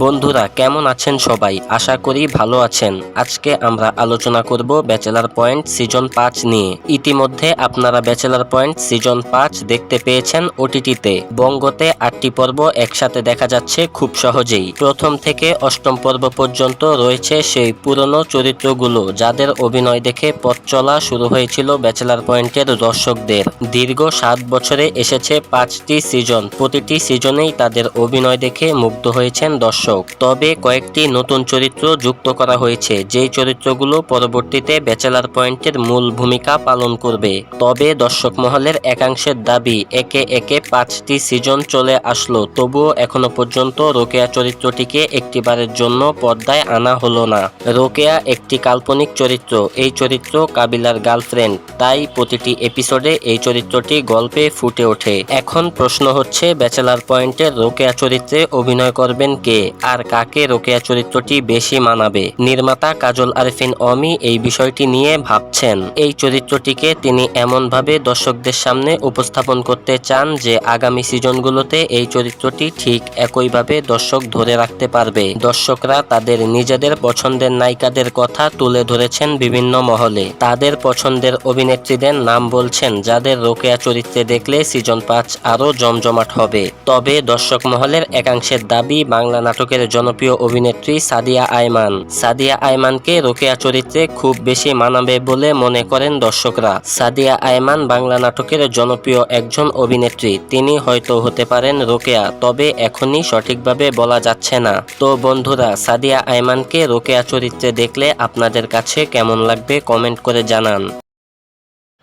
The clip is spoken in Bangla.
বন্ধুরা, কেমন আছেন সবাই? আশা করি ভালো আছেন। আজকে আমরা আলোচনা করব ব্যাচেলার পয়েন্ট সিজন পাঁচ নিয়ে। ইতিমধ্যে আপনারা ব্যাচেলার পয়েন্ট সিজন পাঁচ দেখতে পেয়েছেন ওটিটিতে। বঙ্গতে আটটি পর্ব একসাথে দেখা যাচ্ছে খুব সহজেই। প্রথম থেকে অষ্টম পর্ব পর্যন্ত রয়েছে সেই পুরনো চরিত্রগুলো, যাদের অভিনয় দেখে পথ চলা শুরু হয়েছিল ব্যাচেলার পয়েন্টের দর্শকদের। দীর্ঘ সাত বছরে এসেছে পাঁচটি সিজন। প্রতিটি সিজনেই তাদের অভিনয় দেখে মুগ্ধ হয়েছেন দর্শক। তবে কয়েকটি নতুন চরিত্র যুক্ত করা হয়েছে, যেই চরিত্রগুলো পরবর্তীতে ব্যাচেলার পয়েন্টের মূল ভূমিকা পালন করবে। তবে দর্শক মহলের একাংশের দাবি, একে একে পাঁচটি সিজন চলে আসলো, তবুও এখনও পর্যন্ত রোকেয়া চরিত্রটিকে একটিবারের জন্য পর্দায় আনা হলো না। রোকেয়া একটি কাল্পনিক চরিত্র, এই চরিত্র কাবিলার গার্লফ্রেন্ড, তাই প্রতিটি এপিসোডে এই চরিত্রটি গল্পে ফুটে ওঠে। এখন প্রশ্ন হচ্ছে, ব্যাচেলার পয়েন্টের রোকেয়া চরিত্রে অভিনয় করবেন কে? আর কাকে রোকেয়া চরিত্রটি বেশি মানাবে? নির্মাতা কাজল আরফিন অমি এই বিষয়টি নিয়ে ভাবছেন। এই চরিত্রটিকে তিনি এমনভাবে দর্শকদের সামনে উপস্থাপন করতে চান যে আগামী সিজনগুলোতে এই চরিত্রটি ঠিক একইভাবে দর্শক ধরে রাখতে পারবে। দর্শকরা তাদের নিজেদের পছন্দের নায়িকাদের কথা তুলে ধরেছেন বিভিন্ন মহলে। তাদের পছন্দের অভিনেত্রীদের নাম বলছেন, যাদের রোকেয়া চরিত্রে দেখলে সিজন পাঁচ আরও জমজমাট হবে। তবে দর্শক মহলের একাংশের দাবি বাংলা নাটকের জনপ্রিয় অভিনেত্রী সাদিয়া আয়মান। সাদিয়া আয়মানকে রোকেয়া চরিত্রে খুব বেশি মানাবে বলে মনে করেন দর্শকরা। সাদিয়া আয়মান বাংলা নাটকের জনপ্রিয় একজন অভিনেত্রী। তিনি হয়তো হতে পারেন রোকেয়া, তবে এখনই সঠিকভাবে বলা যাচ্ছে না। তো বন্ধুরা, সাদিয়া আয়মানকে রোকেয়া চরিত্রে দেখলে আপনাদের কাছে কেমন লাগবে কমেন্ট করে জানান।